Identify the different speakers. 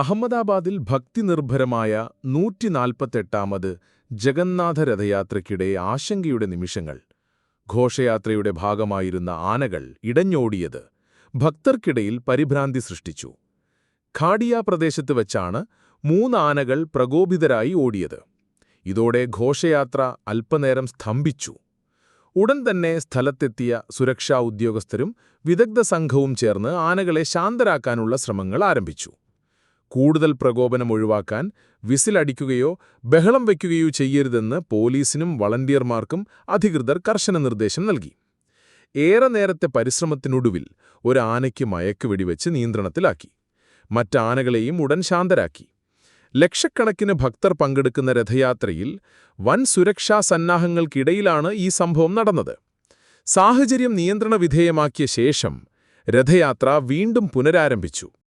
Speaker 1: അഹമ്മദാബാദിൽ ഭക്തിനിർഭരമായ നൂറ്റിനാൽപ്പത്തെട്ടാമത് ജഗന്നാഥ രഥയാത്രയ്ക്കിടെ ആശങ്കയുടെ നിമിഷങ്ങൾ. ഘോഷയാത്രയുടെ ഭാഗമായിരുന്ന ആനകൾ ഇടഞ്ഞോടിയത് ഭക്തർക്കിടയിൽ പരിഭ്രാന്തി സൃഷ്ടിച്ചു. ഖാഡിയ പ്രദേശത്ത് വച്ചാണ് മൂന്ന് ആനകൾ പ്രകോപിതരായി ഓടിയത്. ഇതോടെ ഘോഷയാത്ര അല്പനേരം സ്തംഭിച്ചു. ഉടൻ തന്നെ സ്ഥലത്തെത്തിയ സുരക്ഷാ ഉദ്യോഗസ്ഥരും വിദഗ്ധ സംഘവും ചേർന്ന് ആനകളെ ശാന്തരാക്കാനുള്ള ശ്രമങ്ങൾ ആരംഭിച്ചു. കൂടുതൽ പ്രകോപനം ഒഴിവാക്കാൻ വിസിലടിക്കുകയോ ബഹളം വയ്ക്കുകയോ ചെയ്യരുതെന്ന് പോലീസിനും വളണ്ടിയർമാർക്കും അധികൃതർ കർശന നിർദ്ദേശം നൽകി. ഏറെ നേരത്തെ പരിശ്രമത്തിനൊടുവിൽ ഒരു ആനയ്ക്ക് മയക്കുവെടിവെച്ച് നിയന്ത്രണത്തിലാക്കി. മറ്റാനകളെയും ഉടൻ ശാന്തരാക്കി. ലക്ഷക്കണക്കിന് ഭക്തർ പങ്കെടുക്കുന്ന രഥയാത്രയിൽ വൻ സുരക്ഷാ സന്നാഹങ്ങൾക്കിടയിലാണ് ഈ സംഭവം നടന്നത്. സാഹചര്യം നിയന്ത്രണ വിധേയമാക്കിയ ശേഷം രഥയാത്ര വീണ്ടും പുനരാരംഭിച്ചു.